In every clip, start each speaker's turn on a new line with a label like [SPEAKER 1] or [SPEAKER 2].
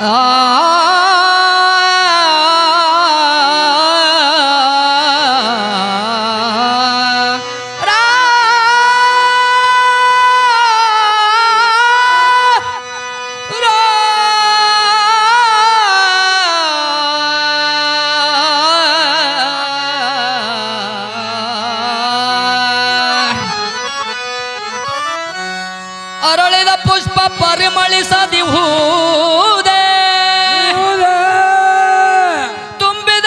[SPEAKER 1] 啊。ಅರಳಿದ ಪುಷ್ಪ ಪರಿಮಳಿಸದಿವುದೇ ತುಂಬಿದ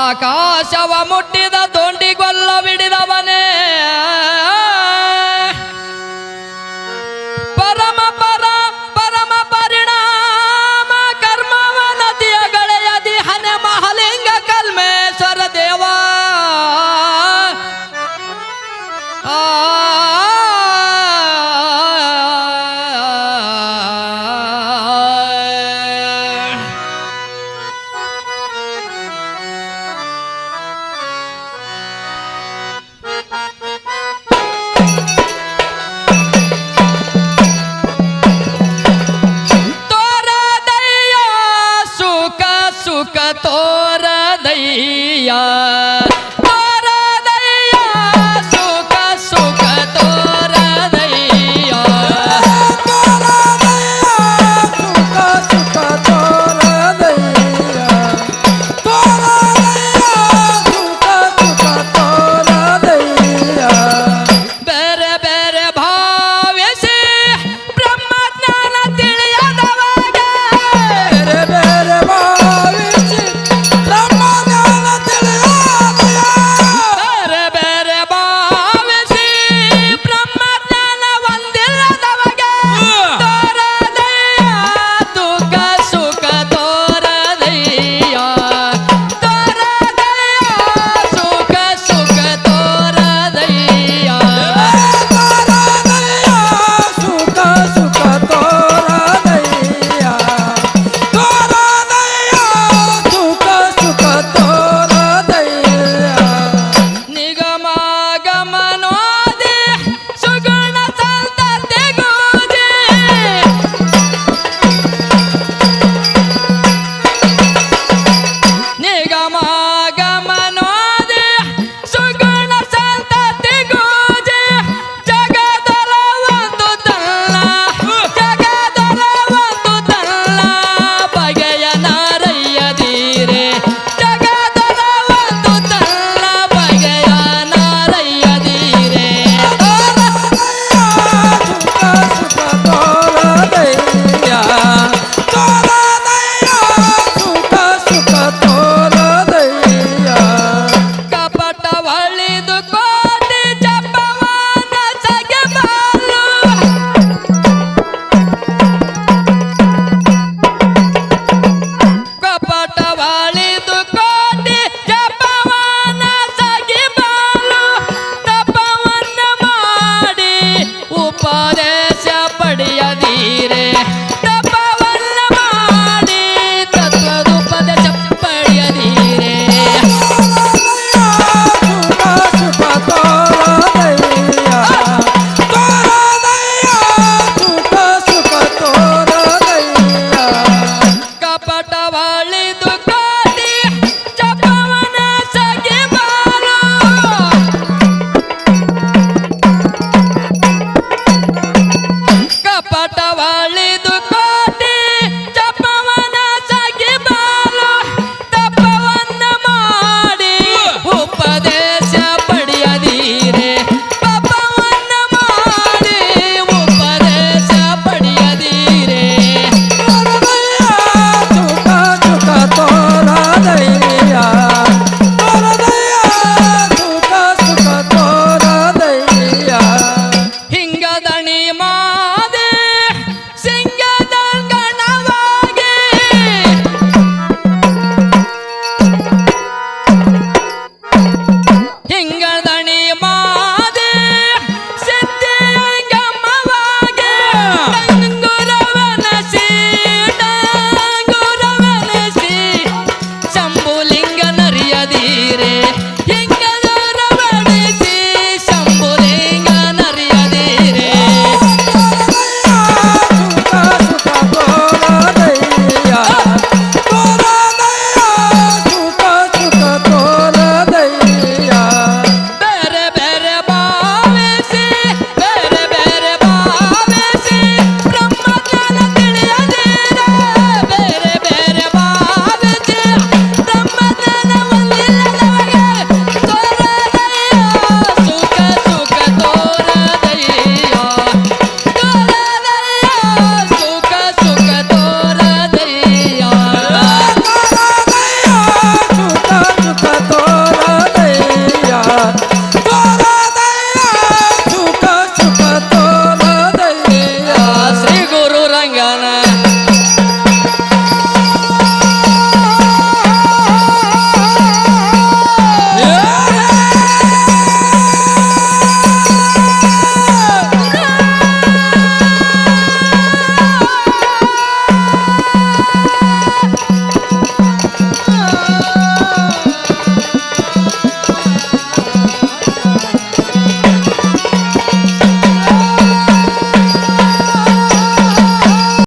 [SPEAKER 1] ಆಕಾಶವ ಮುಟ್ಟಿದ ತೊಂಡಿಗೊಲ್ಲವಿಡಿದವನೇ का तोरा दैया। de